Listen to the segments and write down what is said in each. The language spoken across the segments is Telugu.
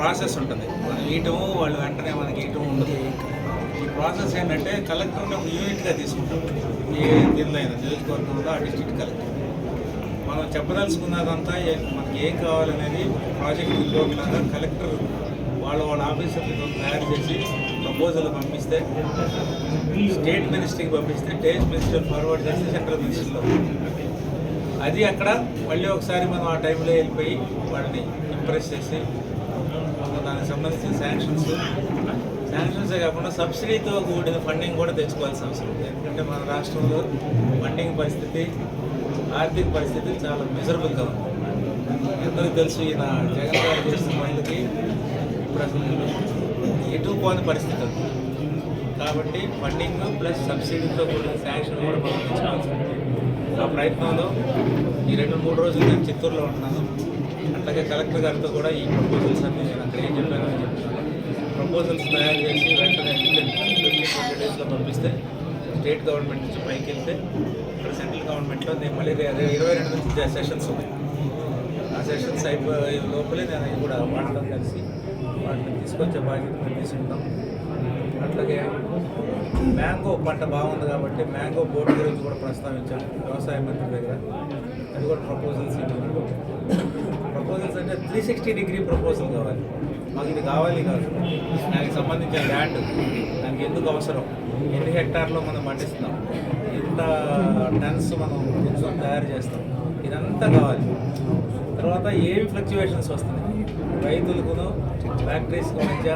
ప్రాసెస్ ఉంటుంది. మనం ఇయటము వాళ్ళు వెంటనే మనకి ఇయటం ఉండదు ఈ ప్రాసెస్ ఏంటంటే కలెక్టర్ని ఒక యూనిట్గా తీసుకుంటాం. ఏ దీనిలో అయినా ఉందో ఆ డిస్ట్రిక్ట్ కలెక్టర్. మనం చెప్పదలుచుకున్నదంతా మనకి ఏం కావాలనేది ప్రాజెక్ట్ రిపోర్ట్ కలెక్టర్ వాళ్ళ వాళ్ళ ఆఫీసర్లతో తయారు చేసి ప్రపోజల్ పంపిస్తే స్టేట్ మినిస్ట్రీకి పంపిస్తే స్టేట్ మినిస్టర్ ఫార్వర్డ్ చేస్తే సెంట్రల్ మినిస్టర్లో. అది అక్కడ మళ్ళీ ఒకసారి మనం ఆ టైంలో వెళ్ళిపోయి వాళ్ళని ఇంప్రెస్ చేసి సంబంధించిన శాంక్షన్స్ శాంక్షన్సే కాకుండా సబ్సిడీతో కూడిన ఫండింగ్ కూడా తెచ్చుకోవాల్సిన అవసరం ఉంది. ఎందుకంటే మన రాష్ట్రంలో ఫండింగ్ పరిస్థితి ఆర్థిక పరిస్థితి చాలా మిజరబుల్గా ఉంది. అందరికీ తెలుసు ఈయన జగన్ గారు చేస్తున్న పనులకి ఇప్పుడు అసలు ఎటు పోని పరిస్థితి ఉంది కాబట్టి ఫండింగ్ ప్లస్ సబ్సిడీతో కూడిన శాంక్షన్ కూడా మనం తెచ్చుకోవాల్సి ఉంది. ఆ ప్రయత్నంలో ఈ రెండు మూడు రోజులు నేను చిత్తూరులో ఉంటున్నాను అట్లాగే కలెక్టర్ గారితో కూడా ఈ ప్రపోజల్స్ అన్ని నేను అక్కడ ఏం చెప్పానో అని చెప్తున్నాను ప్రపోజల్స్ తయారు చేసి వెంటనే ట్వంటీ డేస్లో పంపిస్తే స్టేట్ గవర్నమెంట్ నుంచి పైకి వెళ్తే ఇక్కడ సెంట్రల్ గవర్నమెంట్లో నేను మళ్ళీ రే- ఇరవై రెండు నుంచి సెషన్స్ ఉన్నాయి. ఆ సెషన్స్ అయిపోయే లోపలే నేను అవి కూడా వాళ్ళతో కలిసి వాటిని తీసుకొచ్చే బాధ్యత మేము తీసుకుంటాం. అట్లాగే మ్యాంగో పంట బాగుంది కాబట్టి మ్యాంగో బోర్డు గురించి కూడా ప్రస్తావించాం వ్యవసాయ మంత్రి దగ్గర. అది కూడా ప్రపోజల్స్ ప్రపోజల్స్ అంటే త్రీ సిక్స్టీ డిగ్రీ ప్రపోజల్ కావాలి. మాకు ఇది కావాలి కాదు. దానికి సంబంధించిన ల్యాండ్ దానికి ఎందుకు అవసరం? ఎన్ని హెక్టార్లో మనం పండిస్తున్నాం? ఎంత టన్స్ మనం కొంచెం తయారు చేస్తాం? ఇదంతా కావాలి. తర్వాత ఏమి ఫ్లక్చువేషన్స్ వస్తున్నాయి? రైతులకును ఫ్యాక్టరీస్ మధ్య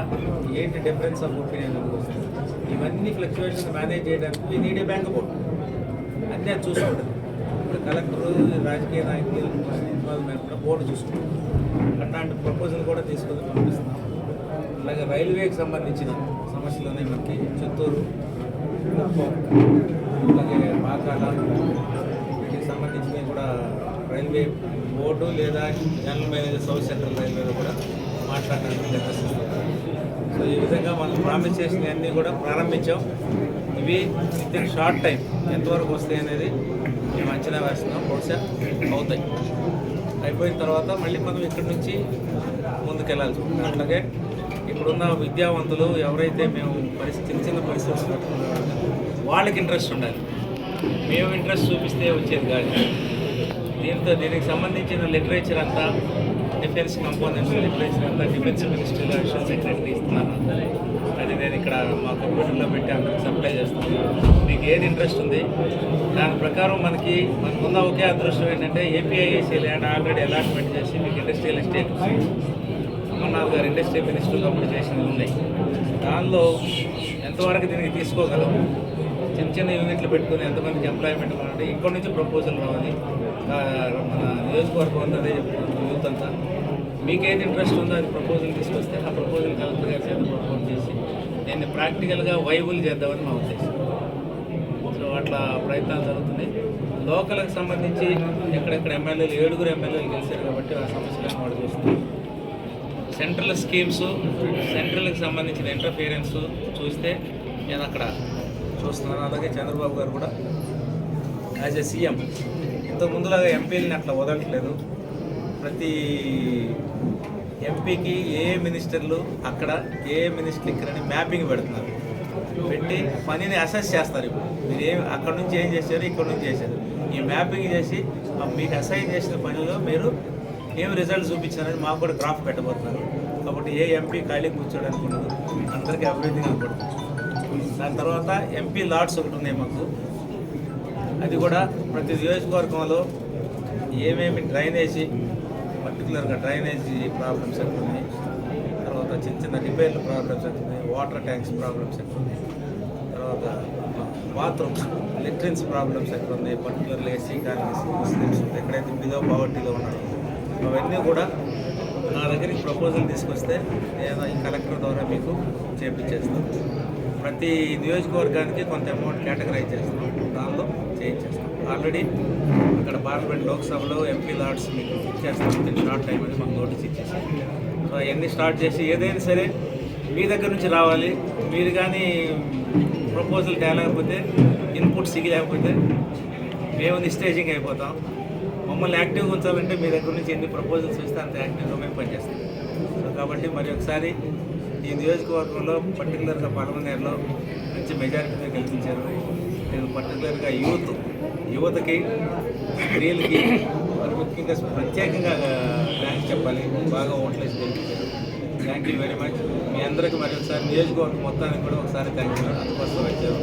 ఏంటి డిఫరెన్స్ ఆఫ్ ఒపీనియన్ వస్తుంది ఇవన్నీ ఫ్లక్చువేషన్స్ మేనేజ్ చేయడానికి we need a bank board అన్నీ అది చూసుకుంటుంది ఇప్పుడు కలెక్టర్ రాజకీయ నాయకులు ఇన్వాల్వ్మెంట్ కూడా బోర్డు చూసుకుంటాం. అట్లాంటి ప్రపోజల్ కూడా తీసుకొని పంపిస్తున్నాం. అలాగే రైల్వేకి సంబంధించిన సమస్యలు ఉన్నాయి మనకి చిత్తూరు అలాగే పాకాల వీటికి సంబంధించినవి కూడా రైల్వే బోర్డు లేదా జనరల్ మేనేజర్ సౌత్ సెంట్రల్ రైల్వేలో కూడా మాట్లాడడానికి సో ఈ విధంగా మనం ప్రామిస్ చేసినవన్నీ కూడా ప్రారంభించాం. ఇవి విత్ ఇన్ షార్ట్ టైం ఎంతవరకు వస్తాయి అనేది మేము అంచనా వేస్తున్నాం. బహుశా అవుతాయి. అయిపోయిన తర్వాత మళ్ళీ మనం ఇక్కడి నుంచి ముందుకెళ్ళాల్సి అట్లాగే ఇప్పుడున్న విద్యావంతులు ఎవరైతే మేము పరిస్థితి చిన్న చిన్న పరిస్థితులు వాళ్ళకి ఇంట్రెస్ట్ ఉండాలి. మేము ఇంట్రెస్ట్ చూపిస్తే వచ్చేది కాదు. దీంతో దీనికి సంబంధించిన లిటరేచర్ అంతా డిఫెన్స్ కంపోనెంట్స్ లిటరేచర్ అంతా డిఫెన్స్ మినిస్ట్రీలో అడిషనల్ సెక్రటరీ ఇస్తున్నాను అది నేను ఇక్కడ మా కంప్యూటర్లో పెట్టి అందరికి సప్లై చేస్తాను మీకు ఏది ఇంట్రెస్ట్ ఉంది? దాని ప్రకారం మనకి మనకున్న ఒకే అదృష్టం ఏంటంటే ఏపీఐఏసీ ల్యాండ్ ఆల్రెడీ అలాట్మెంట్ చేసి మీకు ఇండస్ట్రియల్ ఎస్టేట్ అమర్నాథ్ గారు ఇండస్ట్రీ మినిస్టర్గా అప్పుడు చేసినవి ఉన్నాయి దానిలో ఎంతవరకు దీనికి తీసుకోగలం? చిన్న చిన్న యూనిట్లు పెట్టుకుని ఎంతమందికి ఎంప్లాయ్మెంట్ కావాలంటే ఇక్కడి నుంచి ప్రపోజల్ రావాలి. మన నియోజకవర్గం అంతా చెప్తున్నాను యూత్ అంతా. మీకేది ఇంట్రెస్ట్ ఉందో అది ప్రపోజల్ తీసుకొస్తే ఆ ప్రపోజల్ కలెక్టర్ గారి చేత ప్రపోజ్ చేసి దీన్ని ప్రాక్టికల్గా వైబుల్ చేద్దామని మా ఉద్దేశం. సో అట్లా ప్రయత్నాలు జరుగుతున్నాయి. లోకల్కి సంబంధించి ఎక్కడెక్కడ ఎమ్మెల్యేలు ఏడుగురు ఎమ్మెల్యేలు గెలిచారు కాబట్టి ఆ సమస్యలను వాడు చూస్తున్నాం సెంట్రల్ స్కీమ్స్ సెంట్రల్కి సంబంధించిన ఇంటర్ఫీరెన్స్ చూస్తే నేను అక్కడ చూస్తున్నాను. అలాగే చంద్రబాబు గారు కూడా. యాజ్ ఎ సీఎం ఇంతకు ముందులాగా ఎంపీలని అట్లా వదలట్లేదు. ప్రతి ఎంపీకి ఏ మినిస్టర్లు అక్కడ ఏ ఏ మినిస్టర్లు మ్యాపింగ్ పెడుతున్నారు. పెట్టి పనిని అసెస్ చేస్తారు ఇప్పుడు. మీరు ఏం అక్కడ నుంచి ఏం చేశారు ఇక్కడ నుంచి చేశారు. ఈ మ్యాపింగ్ చేసి మీకు అసైన్ చేసిన పనిలో మీరు ఏం రిజల్ట్ చూపించారని మాకు కూడా గ్రాఫ్ పెట్టబోతున్నారు. కాబట్టి ఏ ఎంపీ ఖాళీ కూర్చోడానికి ఉండదు. అందరికీ అభివృద్ధి కనపడుతుంది దాని తర్వాత ఎంపీ లాట్స్ ఒకటి ఉన్నాయి మాకు. అది కూడా ప్రతి నియోజకవర్గంలో ఏమేమి డ్రైనేజీ పర్టికులర్గా డ్రైనేజీ ప్రాబ్లమ్స్ ఎక్కడ ఉన్నాయి? తర్వాత చిన్న చిన్న రిపేర్ల ప్రాబ్లమ్స్ ఎక్కడ ఉన్నాయి? వాటర్ ట్యాంక్స్ ప్రాబ్లమ్స్ ఎక్కడ ఉన్నాయి? తర్వాత బాత్రూమ్స్ లెట్రిన్స్ ప్రాబ్లమ్స్ ఎక్కడ ఉన్నాయి? పర్టికులర్లీ ఎస్సీ కాలనీస్ ముస్లిమ్స్ ఎక్కడైతే బిలో పావర్టీలో ఉన్నారో అవన్నీ కూడా నా దగ్గరికి ప్రపోజల్ తీసుకొస్తే నేను ఈ కలెక్టర్ ద్వారా మీకు చేపించేస్తాను. ప్రతి నియోజకవర్గానికి కొంత అమౌంట్ కేటగరైజ్ చేస్తున్నాం. దానిలో చేయించేస్తాం ఆల్రెడీ అక్కడ పార్లమెంట్ లోక్సభలో ఎంపీ లాట్స్ మీకు ఇచ్చేస్తాం షార్ట్ టైం అని మాకు నోటీస్ ఇచ్చేసి. సో అవన్నీ స్టార్ట్ చేసి ఏదైనా సరే మీ దగ్గర నుంచి రావాలి. మీరు కానీ ప్రపోజల్ తేలేకపోతే ఇన్పుట్ సిగి మేము నిస్టేజింగ్ అయిపోతాం. మమ్మల్ని యాక్టివ్గా ఉంచాలంటే మీ దగ్గర నుంచి ఎన్ని ప్రపోజల్స్ వస్తే అంత యాక్టివ్గా మేము పనిచేస్తాం. సో కాబట్టి మరి ఒకసారి ఈ నియోజకవర్గంలో పర్టికులర్గా పలమనేరులో మంచి మెజారిటీగా గెలిపించారు. నేను పర్టికులర్గా యూత్ యువతకి స్త్రీలకి మరి ముఖ్యంగా ప్రత్యేకంగా థ్యాంక్స్ చెప్పాలి. బాగా ఓట్లేసి గెలిపించారు. థ్యాంక్ యూ వెరీ మచ్ మీ అందరికీ మరి ఒకసారి నియోజకవర్గం మొత్తానికి కూడా ఒకసారి థ్యాంక్ యూ అందుకోసం వచ్చారు.